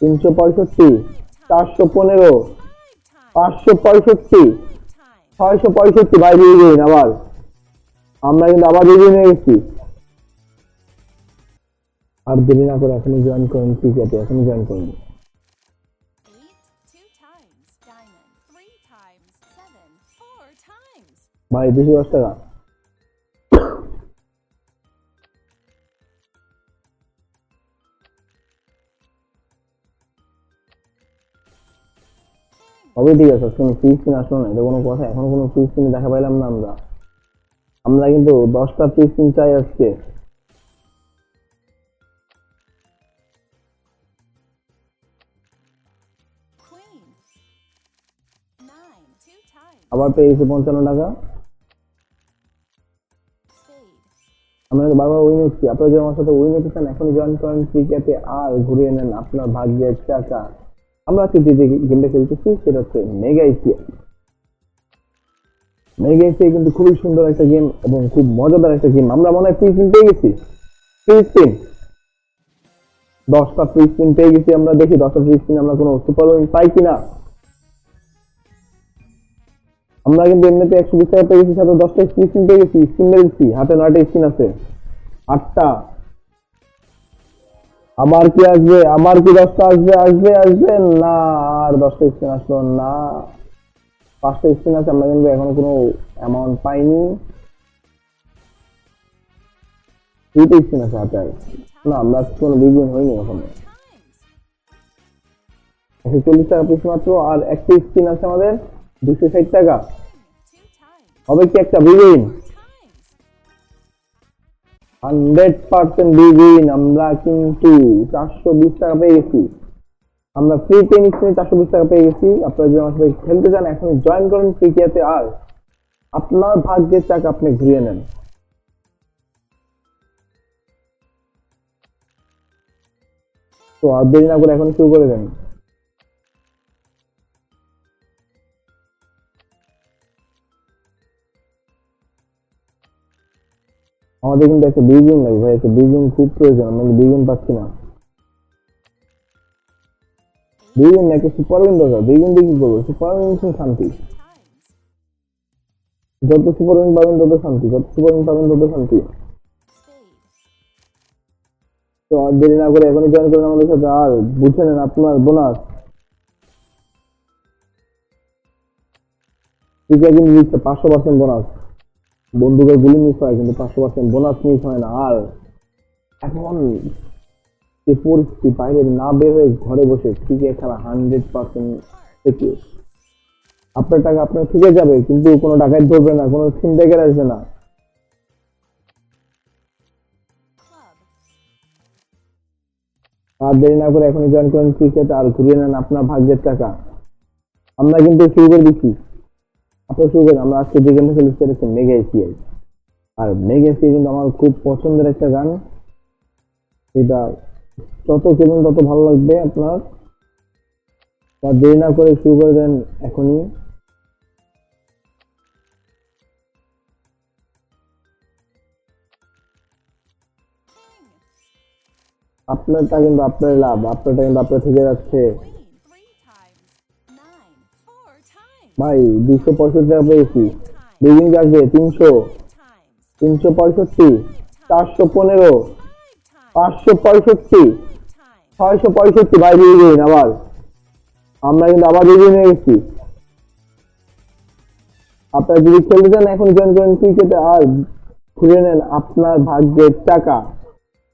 তিনশো পঁয়ষট্টি চারশো পনেরো পাঁচশো পঁয়ষট্টি ছয়শো পঁয়ষট্টি। ভাই দিয়ে দিন আবার। আমরা কিন্তু আবার দিয়ে নিয়ে গেছি আর দেরি না করে এখনই জয়েন করুন ক্রিকেটে এখনই জয়েন করুন. ভাই দুশো দশ টাকা। তবে ঠিক আছে কোনো ফ্রি স্ক্রিন আসলো না, এটা কোনো কথা, এখনও কোনো ফ্রি স্ক্রিন দেখা পাইলাম না আমরা। আমরা কিন্তু দশটা ফ্রি স্ক্রিন চাই আজকে। আবার পেয়েছি পঞ্চান্ন টাকা। আমরা বারবার উইন হচ্ছি। আপনারা যদি আমার সাথে উইন হতে চান এখনই জয়েন করেন ক্রিকেটে আর ঘুরিয়ে নেন আপনার ভাগ্যের চাকা। আমরা আজকে যে যে গেমটা খেলতেছি সেটা হচ্ছে মেগা এশিয়া মেগা এশিয়া কিন্তু খুবই সুন্দর একটা গেম এবং খুব মজাদার একটা গেম আমরা মনে হয় ফ্রি স্পিন পেয়ে গেছি? ফ্রি স্পিন দশটা ফ্রি স্পিন পেয়ে গেছি আমরা, দেখি দশটা ফ্রি স্পিন আমরা কোনো সুপার উইন পাই কিনা। আমরা কিন্তু এমনিতে একশো বিশ টাকা পেয়ে গেছি, সাথে দশটা স্ক্রিন পেয়ে গেছি। স্ক্রিন মেরেছি হাতে নয়টা স্ক্রিন আছে। আটটা আবার কি আসবে? আবার কি দশটা আসবে? আসবে আসবে? না, আর দশটা স্ক্রিন আসলো না। পাঁচটা স্ক্রিন আছে, আমরা কিন্তু এখনও কোনো অ্যামাউন্ট পাইনি। দুইটা স্ক্রিন আছে হাতে না, আমরা কোনো বিগুন হয়নি এখনও। একশো চল্লিশ টাকা পিস মাত্র, আর একটা স্ক্রিন আছে আমাদের, দুশো ষাট টাকা। হবে কি একটা Times. হান্ড্রেড পার্সেন্ট বিগিন আমরা কিন্তু চারশো বিশ টাকা পেয়ে গেছি। আমরা ফ্রি পেন স্ক্রিনে চারশো বিশ টাকা পেয়ে গেছি। আপনারা যদি আমার খেলতে চান, এখন জয়েন করেন ক্রিকেটে আর আপনার ভাগ্যের চাকা আপনি ঘুরিয়ে নেন। তো আর দেরি না করে এখন শুরু করে দেন। আমাদের কিন্তু একটা বিগিন লাগবে ভাই, একটা বিগিন খুব প্রয়োজন, আমরা বিগিন পাচ্ছি না। বিগিন না, একটা সুপার উইন দরকার। বিগিন দিয়ে কি করব? সুপার উইন শান্তি। যত সুপার উইন পাবেন তত শান্তি, যত সুপার উইন পাবেন তত শান্তি। তো আর দেরি না করে এখনই জয়েন করেন আমাদের সাথে। আর বুঝে নেন আপনার বোনাস পাঁচশো পার্সেন্ট বোনাস বন্দুকের গুলি মিস হয়, কিন্তু পাঁচশো পার্সেন্ট বোনাস মিস হয় না। আর এখন যে পরিস্থিতি বাইরে না বের হয়ে ঘরে বসে ক্রিকেট খেলা হান্ড্রেড পার্সেন্ট থেকে আপনার টাকা আপনার থেকে যাবে, কিন্তু কোনো টাকায় ধরবে না, কোনো ছিনতাইকার আসবে না। আর দেরি না করে এখনই জয়েন করেন ক্রিকেট আর ঘুরিয়ে নেন আপনার ভাগ্যের টাকা। আমরা কিন্তু শুরু করে দিচ্ছি। আপনারা আমরা আজকে যে গেমটা খেলি সেটা হচ্ছে মেগা এসিআই আর মেগা এসিআই কিন্তু আমার খুব পছন্দের একটা গান। এটা যত খেলবেন তত ভালো লাগবে আপনার। আর দেরি না করে শুরু করে দেন এখনই। আপনারটা কিন্তু আপনার লাভ, আপনারটা কিন্তু আপনার থেকে যাচ্ছে। ভাই, দুশো পঁয়ষট্টি টাকা পেয়েছি. দুদিন আসবে তিনশো। তিনশো পঁয়ষট্টি, চারশো পনেরো, পাঁচশো পঁয়ষট্টি, ছয়শো পঁয়ষট্টি। ভাই, দিয়ে দিন আবার। আমরা কিন্তু আবার দিয়ে নিয়ে গেছি আপনারা যদি খেলতে চান, এখন জয়েন করেন ক্রিকেটে আর খুঁজে নেন আপনার ভাগ্যের টাকা।